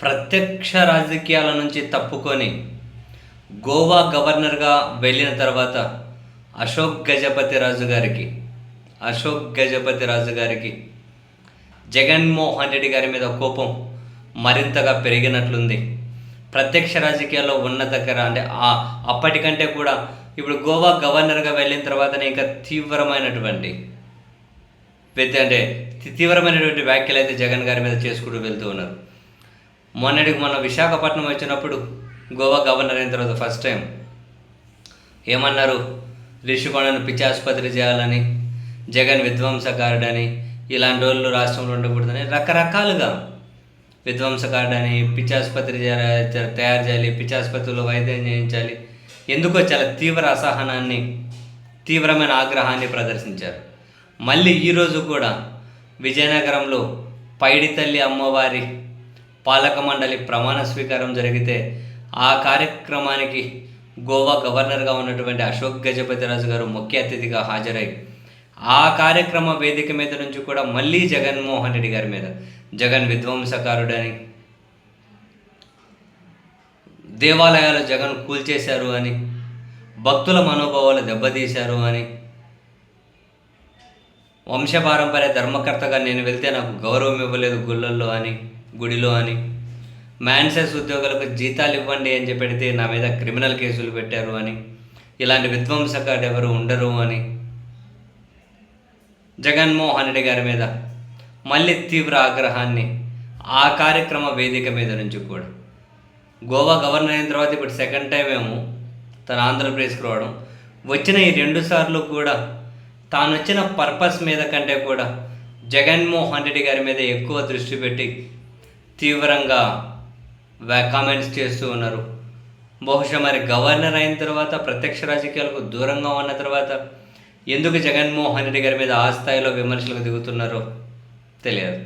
ప్రత్యక్ష రాజకీయాల నుంచి తప్పుకొని గోవా గవర్నర్గా వెళ్ళిన తర్వాత అశోక్ గజపతి రాజు గారికి అశోక్ గజపతి రాజు గారికి జగన్మోహన్ రెడ్డి గారి మీద కోపం మరింతగా పెరిగినట్లుంది. ప్రత్యక్ష రాజకీయాల్లో ఉన్న దగ్గర అంటే ఆ అప్పటికంటే కూడా ఇప్పుడు గోవా గవర్నర్గా వెళ్ళిన తర్వాతనే ఇంకా తీవ్రమైనటువంటి అంటే తీవ్రమైనటువంటి వ్యాఖ్యలు అయితే జగన్ గారి మీద చేసుకుంటూ వెళ్తూ ఉన్నారు. మొన్నటికి మొన్న విశాఖపట్నం వచ్చినప్పుడు గోవా గవర్నర్ అయిన తర్వాత ఫస్ట్ టైం ఏమన్నారు? రిషికొండను పిచ్చాసుపత్రి చేయాలని జగన్ విధ్వంసకారుడని ఇలాంటి వాళ్ళు రాష్ట్రంలో ఉండకూడదని రకరకాలుగా విధ్వంసకారుడని పిచ్చాసుపత్రి తయారు చేయాలి పిచ్చాసుపత్రిలో వైద్యం చేయించాలి. ఎందుకో చాలా తీవ్ర అసహనాన్ని తీవ్రమైన ఆగ్రహాన్ని ప్రదర్శించారు. మళ్ళీ ఈరోజు కూడా విజయనగరంలో పైడి తల్లి అమ్మవారి పాలక మండలి ప్రమాణ స్వీకారం జరిగితే ఆ కార్యక్రమానికి గోవా గవర్నర్గా ఉన్నటువంటి అశోక్ గజపతిరాజు గారు ముఖ్య అతిథిగా హాజరై ఆ కార్యక్రమ వేదిక మీద నుంచి కూడా మళ్ళీ జగన్మోహన్ రెడ్డి గారి మీద జగన్ విధ్వంసకారుడని దేవాలయాలు జగన్ కూల్చేశారు అని భక్తుల మనోభావాలు దెబ్బతీశారు అని వంశపారంపర్య ధర్మకర్తగా నేను వెళ్తే నాకు గౌరవం ఇవ్వలేదు గుళ్ళల్లో అని గుడిలో అని. మ్యాన్సెస్ ఉద్యోగులకు జీతాలు ఇవ్వండి అని చెప్పెడితే నా మీద క్రిమినల్ కేసులు పెట్టారు అని. ఇలాంటి విధ్వంసకాడు ఎవరు ఉండరు అని. జగన్మోహన్ రెడ్డి గారి మీద మళ్ళీ తీవ్ర ఆగ్రహాన్ని ఆ కార్యక్రమ వేదిక మీద నుంచి కూడా. గోవా గవర్నర్ అయిన తర్వాత ఇప్పుడు సెకండ్ టైం ఏమో తను ఆంధ్రప్రదేశ్కి రావడం. వచ్చిన ఈ రెండు సార్లు కూడా తాను వచ్చిన పర్పస్ మీద కంటే కూడా జగన్మోహన్ రెడ్డి గారి మీద ఎక్కువ దృష్టి పెట్టి తీవ్రంగా కామెంట్స్ చేస్తూ ఉన్నారు. బహుశా మరి గవర్నర్ అయిన తర్వాత ప్రత్యక్ష రాజకీయాలకు దూరంగా ఉన్న తర్వాత ఎందుకు జగన్మోహన్ రెడ్డి గారి మీద ఆ స్థాయిలో విమర్శలకు దిగుతున్నారో తెలియదు.